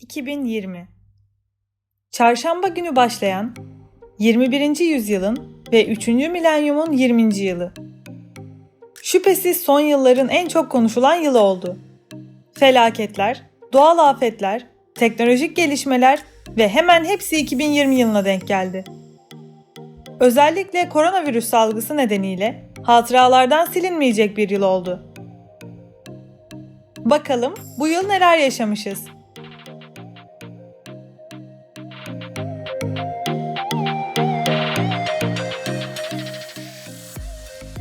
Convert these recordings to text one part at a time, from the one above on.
2020 Çarşamba günü başlayan 21. yüzyılın ve 3. milenyumun 20. yılı. Şüphesiz son yılların en çok konuşulan yılı oldu. Felaketler, doğal afetler, teknolojik gelişmeler ve hemen hepsi 2020 yılına denk geldi. Özellikle koronavirüs salgısı nedeniyle hatıralardan silinmeyecek bir yıl oldu. Bakalım bu yıl neler yaşamışız?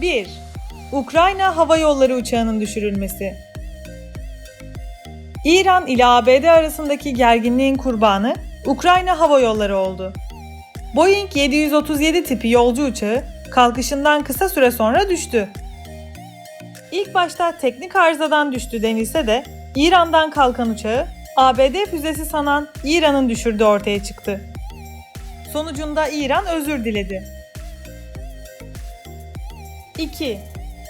Bir, Ukrayna Hava Yolları uçağının düşürülmesi. İran ile ABD arasındaki gerginliğin kurbanı Ukrayna Hava Yolları oldu. Boeing 737 tipi yolcu uçağı kalkışından kısa süre sonra düştü. İlk başta teknik arızadan düştü denilse de İran'dan kalkan uçağı ABD füzesi sanan İran'ın düşürdüğü ortaya çıktı. Sonucunda İran özür diledi. 2.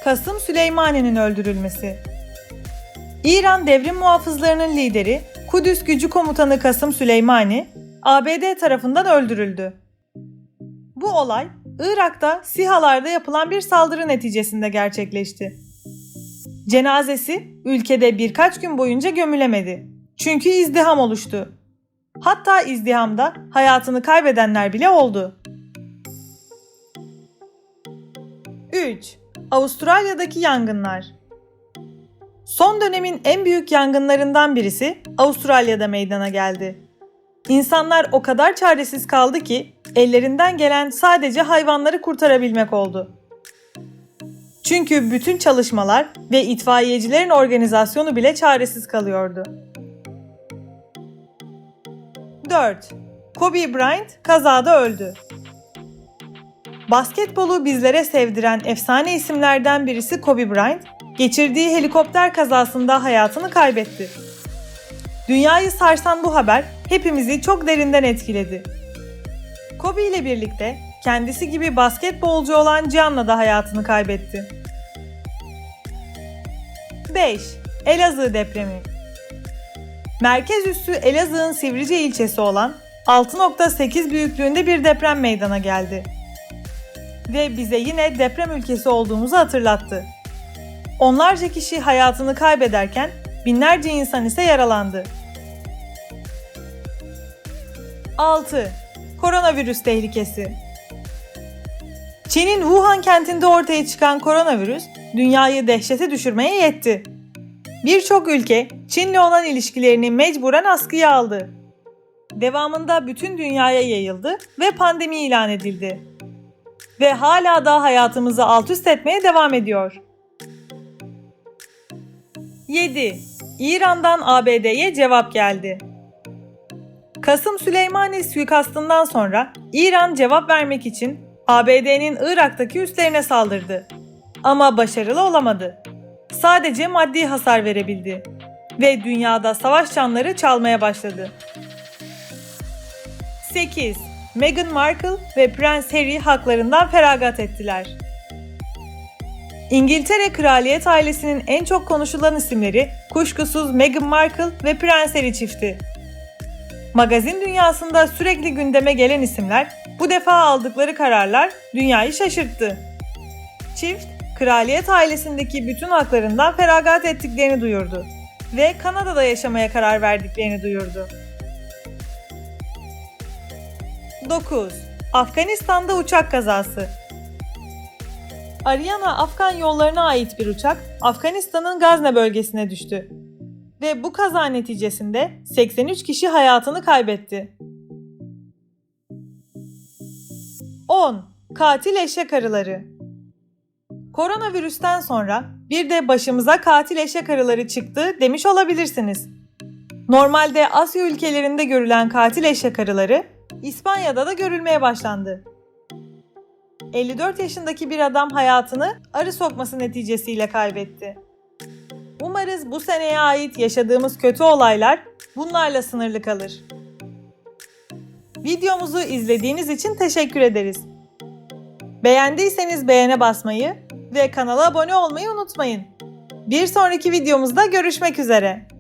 Kasım Süleymani'nin öldürülmesi. İran devrim muhafızlarının lideri Kudüs Gücü Komutanı Kasım Süleymani ABD tarafından öldürüldü. Bu olay Irak'ta SİHA'larda yapılan bir saldırı neticesinde gerçekleşti. Cenazesi ülkede birkaç gün boyunca gömülemedi. Çünkü izdiham oluştu. Hatta izdihamda hayatını kaybedenler bile oldu. 3. Avustralya'daki yangınlar. Son dönemin en büyük yangınlarından birisi Avustralya'da meydana geldi. İnsanlar o kadar çaresiz kaldı ki ellerinden gelen sadece hayvanları kurtarabilmek oldu. Çünkü bütün çalışmalar ve itfaiyecilerin organizasyonu bile çaresiz kalıyordu. 4. Kobe Bryant kazada öldü. Basketbolu bizlere sevdiren efsane isimlerden birisi Kobe Bryant, geçirdiği helikopter kazasında hayatını kaybetti. Dünyayı sarsan bu haber hepimizi çok derinden etkiledi. Kobe ile birlikte kendisi gibi basketbolcu olan Cihan'la da hayatını kaybetti. 5. Elazığ depremi Merkez üssü Elazığ'ın Sivrice ilçesi olan 6.8 büyüklüğünde bir deprem meydana geldi. Ve bize yine deprem ülkesi olduğumuzu hatırlattı. Onlarca kişi hayatını kaybederken binlerce insan ise yaralandı. 6. Koronavirüs tehlikesi. Çin'in Wuhan kentinde ortaya çıkan koronavirüs dünyayı dehşete düşürmeye yetti. Birçok ülke Çin'le olan ilişkilerini mecburen askıya aldı. Devamında bütün dünyaya yayıldı ve pandemi ilan edildi. Ve hala da hayatımızı alt üst etmeye devam ediyor. 7. İran'dan ABD'ye cevap geldi. Kasım Süleymani suikastından sonra İran cevap vermek için ABD'nin Irak'taki üslerine saldırdı. Ama başarılı olamadı. Sadece maddi hasar verebildi ve dünyada savaş çanları çalmaya başladı. 8. Meghan Markle ve Prens Harry haklarından feragat ettiler. İngiltere kraliyet ailesinin en çok konuşulan isimleri kuşkusuz Meghan Markle ve Prens Harry çifti. Magazin dünyasında sürekli gündeme gelen isimler bu defa aldıkları kararlar dünyayı şaşırttı. Çift, kraliyet ailesindeki bütün haklarından feragat ettiklerini duyurdu ve Kanada'da yaşamaya karar verdiklerini duyurdu. 9. Afganistan'da uçak kazası. Ariana Afgan yollarına ait bir uçak Afganistan'ın Gazne bölgesine düştü. Ve bu kaza neticesinde 83 kişi hayatını kaybetti. 10. Katil eşek arıları. Koronavirüsten sonra bir de başımıza katil eşek arıları çıktı demiş olabilirsiniz. Normalde Asya ülkelerinde görülen katil eşek arıları İspanya'da da görülmeye başlandı. 54 yaşındaki bir adam hayatını arı sokması neticesiyle kaybetti. Umarız bu seneye ait yaşadığımız kötü olaylar bunlarla sınırlı kalır. Videomuzu izlediğiniz için teşekkür ederiz. Beğendiyseniz beğene basmayı ve kanala abone olmayı unutmayın. Bir sonraki videomuzda görüşmek üzere.